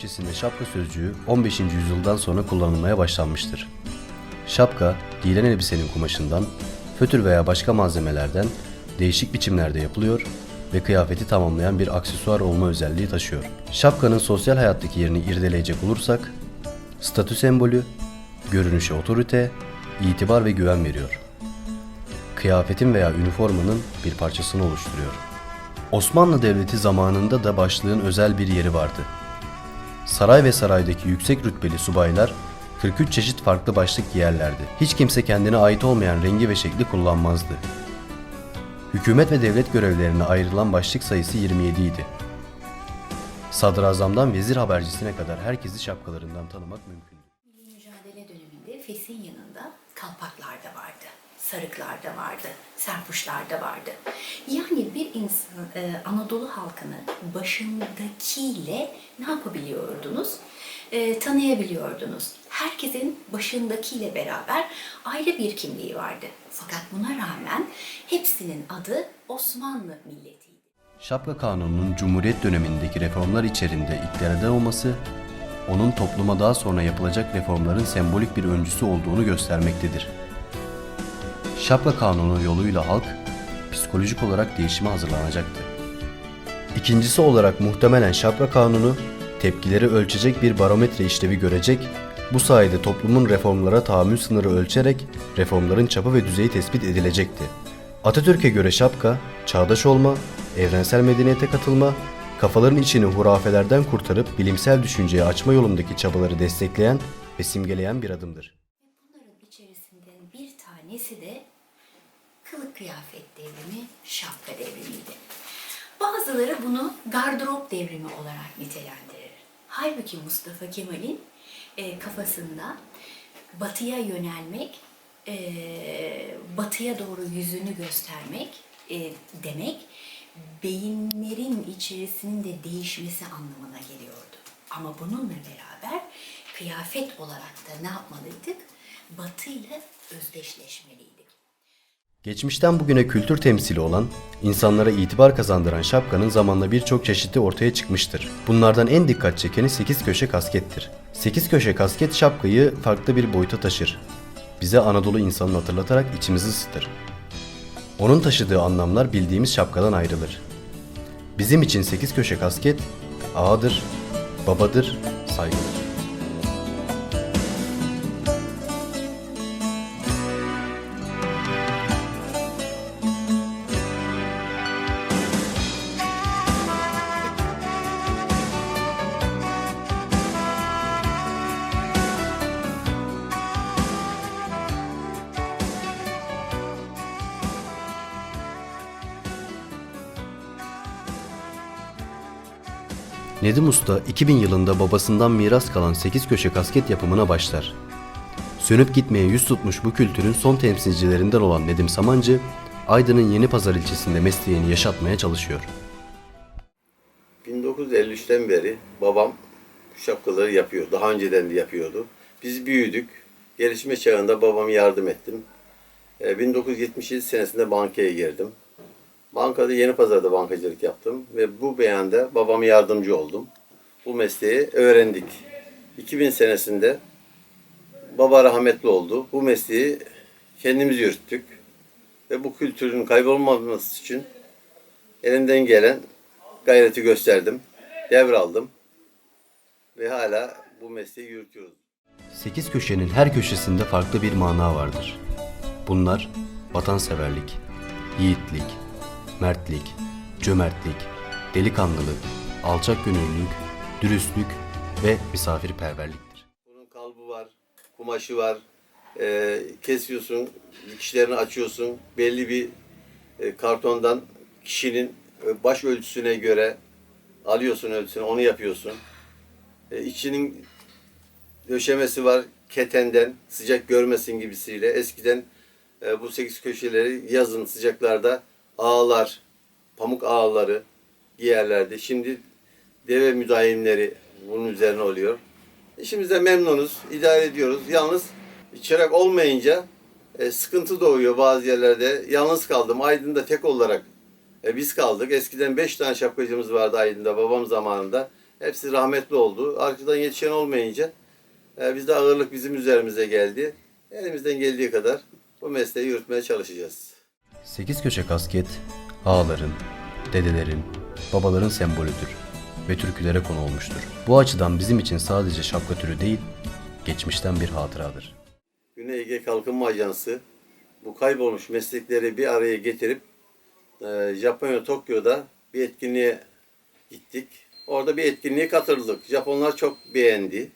Türkçesinde şapka sözcüğü 15. yüzyıldan sonra kullanılmaya başlanmıştır. Şapka, giyilen elbisenin kumaşından, fötür veya başka malzemelerden değişik biçimlerde yapılıyor ve kıyafeti tamamlayan bir aksesuar olma özelliği taşıyor. Şapkanın sosyal hayattaki yerini irdeleyecek olursak, statü sembolü, görünüşe otorite, itibar ve güven veriyor. Kıyafetin veya üniformanın bir parçasını oluşturuyor. Osmanlı Devleti zamanında da başlığın özel bir yeri vardı. Saray ve saraydaki yüksek rütbeli subaylar 43 çeşit farklı başlık giyerlerdi. Hiç kimse kendine ait olmayan rengi ve şekli kullanmazdı. Hükümet ve devlet görevlerine ayrılan başlık sayısı 27 idi. Sadrazamdan vezir habercisine kadar herkesi şapkalarından tanımak mümkündü. Mücadele döneminde fesin yanında kalpaklar da vardı, sarıklar da vardı, serpuşlar da vardı. Yani bir insan e, Anadolu halkını başındakiyle ne yapabiliyordunuz? E, tanıyabiliyordunuz. Herkesin başındakiyle beraber ayrı bir kimliği vardı. Fakat buna rağmen hepsinin adı Osmanlı milletiydi. Şapka Kanunu'nun Cumhuriyet dönemindeki reformlar içerisinde iktidarda olması, onun topluma daha sonra yapılacak reformların sembolik bir öncüsü olduğunu göstermektedir. Şapka Kanunu yoluyla halk psikolojik olarak değişime hazırlanacaktı. İkincisi olarak muhtemelen Şapka Kanunu tepkileri ölçecek bir barometre işlevi görecek, bu sayede toplumun reformlara tahammül sınırı ölçerek reformların çapı ve düzeyi tespit edilecekti. Atatürk'e göre şapka, çağdaş olma, evrensel medeniyete katılma, kafaların içini hurafelerden kurtarıp bilimsel düşünceye açma yolundaki çabaları destekleyen ve simgeleyen bir adımdır. Tanesi de kılık kıyafet devrimi, şapka devrimiydi. Bazıları bunu gardırop devrimi olarak nitelendirir. Halbuki Mustafa Kemal'in e, kafasında batıya yönelmek, e, batıya doğru yüzünü göstermek e, demek beyinlerin içerisinin de değişmesi anlamına geliyordu. Ama bununla beraber kıyafet olarak da ne yapmalıydık? Batı ile özdeşleşmeliydik. Geçmişten bugüne kültür temsili olan, insanlara itibar kazandıran şapkanın zamanla birçok çeşidi ortaya çıkmıştır. Bunlardan en dikkat çekeni 8 köşe kaskettir. 8 köşe kasket şapkayı farklı bir boyuta taşır. Bize Anadolu insanını hatırlatarak içimizi ısıtır. Onun taşıdığı anlamlar bildiğimiz şapkadan ayrılır. Bizim için 8 köşe kasket ağadır, babadır, saygıdır. Nedim Usta 2000 yılında babasından miras kalan 8 köşe kasket yapımına başlar. Sönüp gitmeye yüz tutmuş bu kültürün son temsilcilerinden olan Nedim Samancı, Aydın'ın Yenipazar ilçesinde mesleğini yaşatmaya çalışıyor. 1953'ten beri babam şapkaları yapıyor. Daha önceden de yapıyordu. Biz büyüdük. Gelişme çağında babama yardım ettim. Ee, 1977 senesinde bankaya girdim. Bankada Yeni Pazar'da bankacılık yaptım ve bu beyanda babama yardımcı oldum. Bu mesleği öğrendik. 2000 senesinde baba rahmetli oldu. Bu mesleği kendimiz yürüttük. Ve bu kültürün kaybolmaması için elimden gelen gayreti gösterdim. Devraldım. Ve hala bu mesleği yürütüyoruz. 8 köşenin her köşesinde farklı bir mana vardır. Bunlar vatanseverlik, yiğitlik, mertlik, cömertlik, delikanlılık, alçak gönüllülük, dürüstlük ve misafirperverliktir. Bunun kalbi var, kumaşı var. Ee, kesiyorsun, dikişlerini açıyorsun. Belli bir e, kartondan kişinin e, baş ölçüsüne göre alıyorsun ölçüsünü, onu yapıyorsun. E, içinin döşemesi var ketenden, sıcak görmesin gibisiyle. Eskiden e, bu sekiz köşeleri yazın sıcaklarda ağlar, pamuk ağları giyerlerdi. Şimdi deve müdahimleri bunun üzerine oluyor. İşimizde memnunuz, idare ediyoruz. Yalnız çırak olmayınca e, sıkıntı doğuyor bazı yerlerde. Yalnız kaldım. Aydın'da tek olarak e, biz kaldık. Eskiden beş tane şapkacımız vardı Aydın'da babam zamanında. Hepsi rahmetli oldu. Arkadan yetişen olmayınca e, biz de ağırlık bizim üzerimize geldi. Elimizden geldiği kadar bu mesleği yürütmeye çalışacağız. Sekiz köşe kasket, ağaların, dedelerin, babaların sembolüdür ve türkülere konu olmuştur. Bu açıdan bizim için sadece şapka türü değil, geçmişten bir hatıradır. Güney Ege Kalkınma Ajansı bu kaybolmuş meslekleri bir araya getirip e, Japonya Tokyo'da bir etkinliğe gittik. Orada bir etkinliğe katıldık. Japonlar çok beğendi.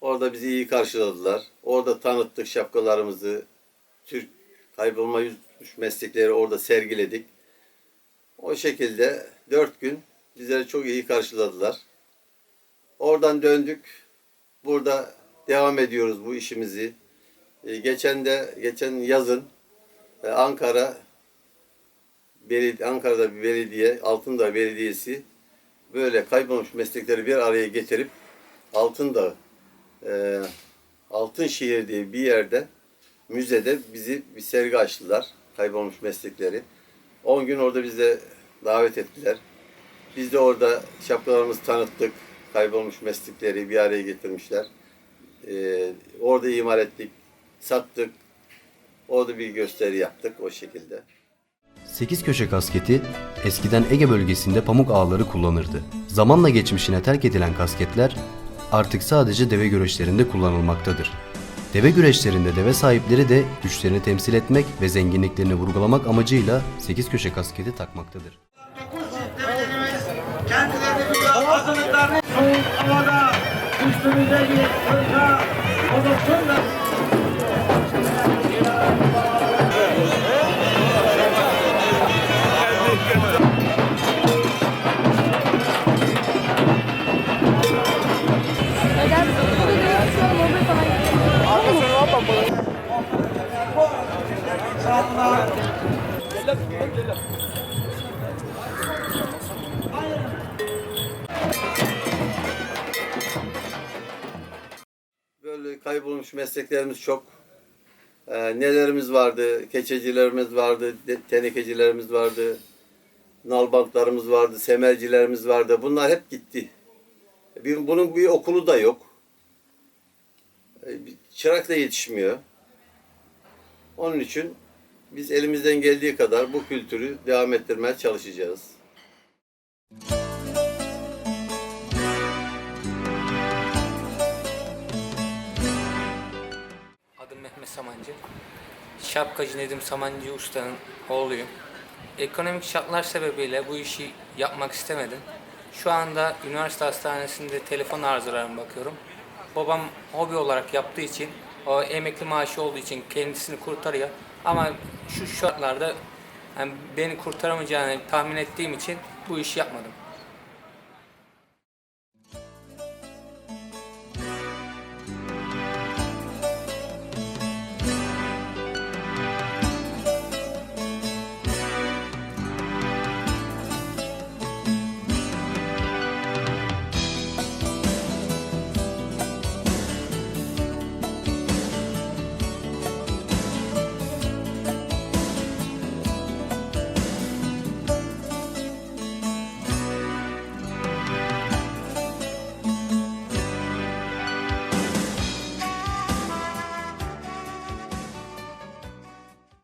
Orada bizi iyi karşıladılar. Orada tanıttık şapkalarımızı. Türk kaybolma yüzmüş meslekleri orada sergiledik. O şekilde dört gün bizleri çok iyi karşıladılar. Oradan döndük. Burada devam ediyoruz bu işimizi. E, geçen de geçen yazın e, Ankara Ankara'da bir belediye, Altındağ Belediyesi böyle kaybolmuş meslekleri bir araya getirip Altındağ e, Altınşehir diye bir yerde müzede bizi bir sergi açtılar. Kaybolmuş meslekleri. 10 gün orada bize davet ettiler. Biz de orada şapkalarımızı tanıttık. Kaybolmuş meslekleri bir araya getirmişler. Ee, orada imal ettik, sattık. Orada bir gösteri yaptık o şekilde. Sekiz köşe kasketi eskiden Ege bölgesinde pamuk ağları kullanırdı. Zamanla geçmişine terk edilen kasketler artık sadece deve güreşlerinde kullanılmaktadır. Deve güreşlerinde deve sahipleri de güçlerini temsil etmek ve zenginliklerini vurgulamak amacıyla sekiz köşe kasketi takmaktadır. Kendilerini hazırlıklarını havada üstümüze bir fırka olursun Kaybolmuş mesleklerimiz çok. Ee, nelerimiz vardı? Keçecilerimiz vardı, tenekecilerimiz vardı, nalbantlarımız vardı, semercilerimiz vardı. Bunlar hep gitti. Bir, bunun bir okulu da yok. Bir Çırak da yetişmiyor. Onun için biz elimizden geldiği kadar bu kültürü devam ettirmeye çalışacağız. Adım Şapkacı Nedim Samancı Usta'nın oğluyum. Ekonomik şartlar sebebiyle bu işi yapmak istemedim. Şu anda üniversite hastanesinde telefon arızalarına bakıyorum. Babam hobi olarak yaptığı için, o emekli maaşı olduğu için kendisini kurtarıyor. Ama şu şartlarda yani beni kurtaramayacağını tahmin ettiğim için bu işi yapmadım.